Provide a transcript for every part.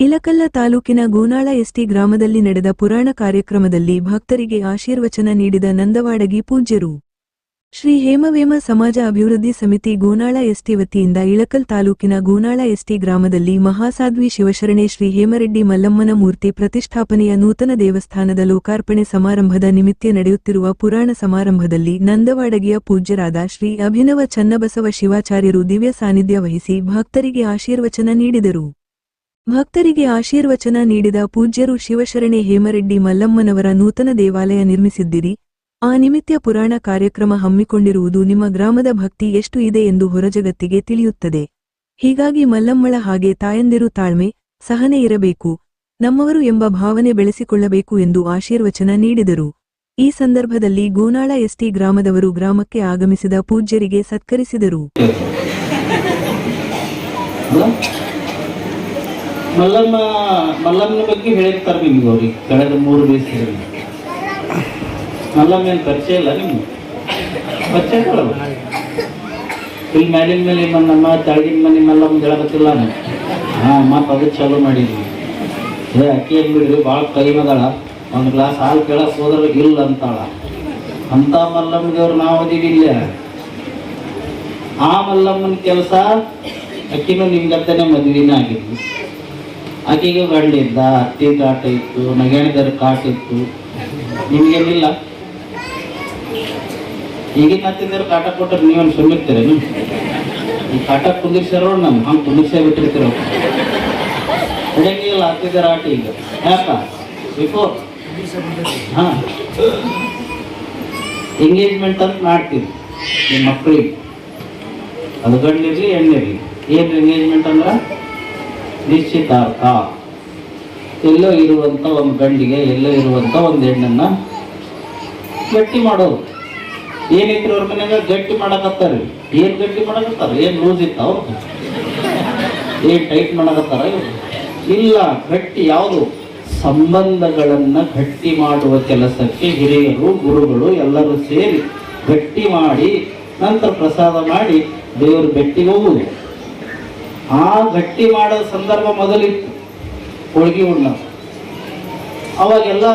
ಇಲಕಲ್ಲ ತಾಲೂಕಿನ ಗೋನಾಳ ಎಸ್ಟಿ ಗ್ರಾಮದಲ್ಲಿ ನಡೆದ ಪುರಾಣ ಕಾರ್ಯಕ್ರಮದಲ್ಲಿ ಭಕ್ತರಿಗೆ ಆಶೀರ್ವಚನ ನೀಡಿದ ನಂದವಾಡಗಿ ಪೂಜ್ಯರು. ಶ್ರೀ ಹೇಮವೇಮ ಸಮಾಜ ಅಭಿವೃದ್ಧಿ ಸಮಿತಿ ಗೋನಾಳ ಎಸ್ಟಿ ವತಿಯಿಂದ ಇಳಕಲ್ ತಾಲೂಕಿನ ಗೋನಾಳ ಎಸ್ಟಿ ಗ್ರಾಮದಲ್ಲಿ ಮಹಾಸಾಧ್ವಿ ಶಿವಶರಣೆ ಶ್ರೀ ಹೇಮರೆಡ್ಡಿ ಮಲ್ಲಮ್ಮನ ಮೂರ್ತಿ ಪ್ರತಿಷ್ಠಾಪನೆಯ ನೂತನ ದೇವಸ್ಥಾನದ ಲೋಕಾರ್ಪಣೆ ಸಮಾರಂಭದ ನಿಮಿತ್ತ ನಡೆಯುತ್ತಿರುವ ಪುರಾಣ ಸಮಾರಂಭದಲ್ಲಿ ನಂದವಾಡಗಿಯ ಪೂಜ್ಯರಾದ ಶ್ರೀ ಅಭಿನವ ಚನ್ನಬಸವ ಶಿವಾಚಾರ್ಯರು ದಿವ್ಯ ಸಾನ್ನಿಧ್ಯ ವಹಿಸಿ ಭಕ್ತರಿಗೆ ಆಶೀರ್ವಚನ ನೀಡಿದರು. ಭಕ್ತರಿಗೆ ಆಶೀರ್ವಚನ ನೀಡಿದ ಪೂಜ್ಯರು ಶಿವಶರಣೆ ಹೇಮರೆಡ್ಡಿ ಮಲ್ಲಮ್ಮನವರ ನೂತನ ದೇವಾಲಯ ನಿರ್ಮಿಸಿದ್ದಿರಿ. ಆ ನಿಮಿತ್ತ ಪುರಾಣ ಕಾರ್ಯಕ್ರಮ ಹಮ್ಮಿಕೊಂಡಿರುವುದು ನಿಮ್ಮ ಗ್ರಾಮದ ಭಕ್ತಿ ಎಷ್ಟು ಇದೆ ಎಂದು ಹೊರಜಗತ್ತಿಗೆ ತಿಳಿಯುತ್ತದೆ. ಹೀಗಾಗಿ ಮಲ್ಲಮ್ಮಳ ಹಾಗೆ ತಾಯಂದಿರು ತಾಳ್ಮೆ, ಸಹನೆ ಇರಬೇಕು, ನಮ್ಮವರು ಎಂಬ ಭಾವನೆ ಬೆಳೆಸಿಕೊಳ್ಳಬೇಕು ಎಂದು ಆಶೀರ್ವಚನ ನೀಡಿದರು. ಈ ಸಂದರ್ಭದಲ್ಲಿ ಗೋನಾಳ ಎಸ್ಟಿ ಗ್ರಾಮದವರು ಗ್ರಾಮಕ್ಕೆ ಆಗಮಿಸಿದ ಪೂಜ್ಯರಿಗೆ ಸತ್ಕರಿಸಿದರು? ಮಲ್ಲಮ್ಮ, ಮಲ್ಲಮ್ಮನ ಬಗ್ಗೆ ಹೇಳಿರ್ತಾರೆ ನಿಮ್ಗೆ ಅವ್ರಿಗೆ, ಕಳೆದ ಮೂರು ದಿವಸದಲ್ಲಿ. ಮಲ್ಲಮ್ಮ ಏನು ಪರಿಚಯ ಇಲ್ಲ ನಿಮ್ಗೆ? ಪರಿಚಯ ಇಲ್ಲಿ ಮ್ಯಾಲಿನ ಮೇಲೆ ಮಲ್ಲಮ್ಮ ತೆಳಗಿನ ಮನೆ ಮಲ್ಲಮ್ಮ ಹೇಳಬೇಕಿಲ್ಲ ಹಾಂ ಮತ್ತೆ ಅದು ಚಾಲೂ ಮಾಡಿದ್ವಿ. ಅದೇ ಅಕ್ಕಿ ಏನು ಬಿಡ್ರಿ ಭಾಳ ಕೈಮದಾಳ ಒಂದು ಗ್ಲಾಸ್ ಹಾಲು ಕೇಳಕ್ಕೆ ಹೋದ್ರೆ ಇಲ್ಲ ಅಂತಾಳ. ಅಂತ ಮಲ್ಲಮ್ಮ ದೇವ್ರು ನಾವು ಅದೀವಿ ಇಲ್ಲ. ಆ ಮಲ್ಲಮ್ಮನ ಕೆಲಸ ಅಕ್ಕಿನೂ ನಿಮ್ಗತ್ತನೆ ಮದುವೆನೇ ಆಗಿದ್ವಿ. ಆಕೆಗೆ ಬಳ್ಳಿದ್ದ ಅತ್ತಿ ಕಾಟ ಇತ್ತು, ನಗೇಣದರ ಕಾಟ ಇತ್ತು. ನಿಮ್ಗೇನಿಲ್ಲ? ಈಗಿನ ಅತ್ತಿಂದರು ಕಾಟ ಕೊಟ್ಟರೆ ನೀವೇನು ಸುಮ್ಮಿರ್ತೀರೇನು ಈ ಕಾಟ ಕುಂದಿರ್ಸಾರೋ ನಮ್ಮ ಹಂಗೆ ಕುಂದಿರ್ಸೇ ಬಿಟ್ಟಿರ್ತೀರ? ಹೊಡೆಯಂಗಿಲ್ಲ ಆಟ ಈಗ. ಯಾಕ? ಬಿಫೋರ್ ಹಾಂ. ಎಂಗೇಜ್ಮೆಂಟ್ ಅಂತ ಮಾಡ್ತೀವಿ, ನಿಮ್ಮ ಮಕ್ಕಳಿಗೆ ಅದು ಗಂಡಿರಲಿ ಹೆಣ್ಣಿರಲಿ. ಏನು ಎಂಗೇಜ್ಮೆಂಟ್ ಅಂದ್ರೆ? ನಿಶ್ಚಿತಾರ್ಥ. ಎಲ್ಲೋ ಇರುವಂತ ಒಂದು ಗಂಡಿಗೆ, ಎಲ್ಲೋ ಇರುವಂತ ಒಂದು ಹೆಣ್ಣನ್ನು ಗಟ್ಟಿ ಮಾಡೋದು ಏನಿದ್ರು ಅವ್ರ ಮನೆಯಾಗ ಗಟ್ಟಿ ಮಾಡಕತ್ತಾರ. ಏನು ಗಟ್ಟಿ ಮಾಡಕತ್ತಾರ? ಏನು ಲೂಸ್ ಇತ್ತ ಏನು ಟೈಟ್ ಮಾಡಕತ್ತಾರ? ಇಲ್ಲ, ಗಟ್ಟಿ ಯಾವುದು? ಸಂಬಂಧಗಳನ್ನ ಗಟ್ಟಿ ಮಾಡುವ ಕೆಲಸಕ್ಕೆ ಹಿರಿಯರು, ಗುರುಗಳು ಎಲ್ಲರೂ ಸೇರಿ ಗಟ್ಟಿ ಮಾಡಿ, ನಂತರ ಪ್ರಸಾದ ಮಾಡಿ ದೇವರು ಬೆಟ್ಟಿಗೆ ಹೋಗುವುದು ಆ ಗಟ್ಟಿ ಮಾಡೋ ಸಂದರ್ಭ ಮೊದಲಿತ್ತು. ಹೋಳಿಗೆ ಉಣ್ಣ ಅವಾಗೆಲ್ಲ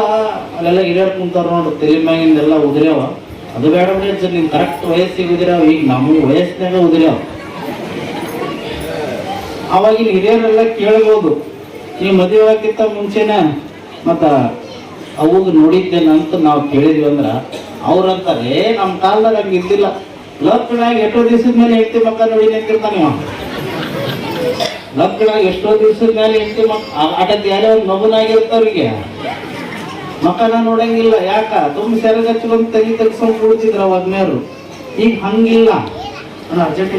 ಅಲ್ಲೆಲ್ಲ ಹಿರಿಯರ್ ಕುಂತಾರ ನೋಡು, ತಲೆ ಮ್ಯಾಗಿಂದೆಲ್ಲ ಉದುರ್ಯಾವ. ಅದು ಬೇಡ ಬಿಡಿ ನೀನು ಕರೆಕ್ಟ್ ವಯಸ್ಸಿಗೆ ಉದುರ್ಯಾವ. ಈಗ ನಮ್ಮ ವಯಸ್ಸಿನಾಗ ಉದುರ್ಯಾವ. ಅವಾಗಿನ ಹಿರಿಯರೆಲ್ಲ ಕೇಳ್ಬೋದು, ಈ ಮದುವೆ ಆಗಕ್ಕಿಂತ ಮುಂಚೆನ, ಮತ್ತ ಅವಾಗ ನೋಡಿದ್ದೇನಂತ ನಾವು ಕೇಳಿದ್ವಿ ಅಂದ್ರ, ಅವ್ರಂತಾರೆ ನಮ್ಮ ಕಾಲದಾಗ ಹಂಗೆ ಇದ್ದಿಲ್ಲ ಎಷ್ಟೋ ದಿವಸದ ಮೇಲೆ ಹೆಂಡತಿ ಮಕ್ಕ ನೋಡಿ ನಿಂತಿರ್ತಾನೆ ಇವ ಲಗ್ನಾಗ ಎಷ್ಟೋ ದಿವಸದ ಮೇಲೆ ಹೆಂಡತಿ ಮಕ್ ಆಟದ ಯಾರೇ ಒಂದು ಮಗುನಾಗಿರ್ತವ್ರಿಗೆ ಮಕ್ಕಳ ನೋಡಂಗಿಲ್ಲ, ಯಾಕ? ತುಂಬ ಸೆರಗಚ್ಕೊಂಡು ತೆಗಿ ತೆಗಿಸ್ಕೊಂಡು ಕೂಡ್ತಿದ್ರು ಅವಾಗ್ನೇರು ಈಗ ಹಂಗಿಲ್ಲ. ಅರ್ಜೆಂಟ್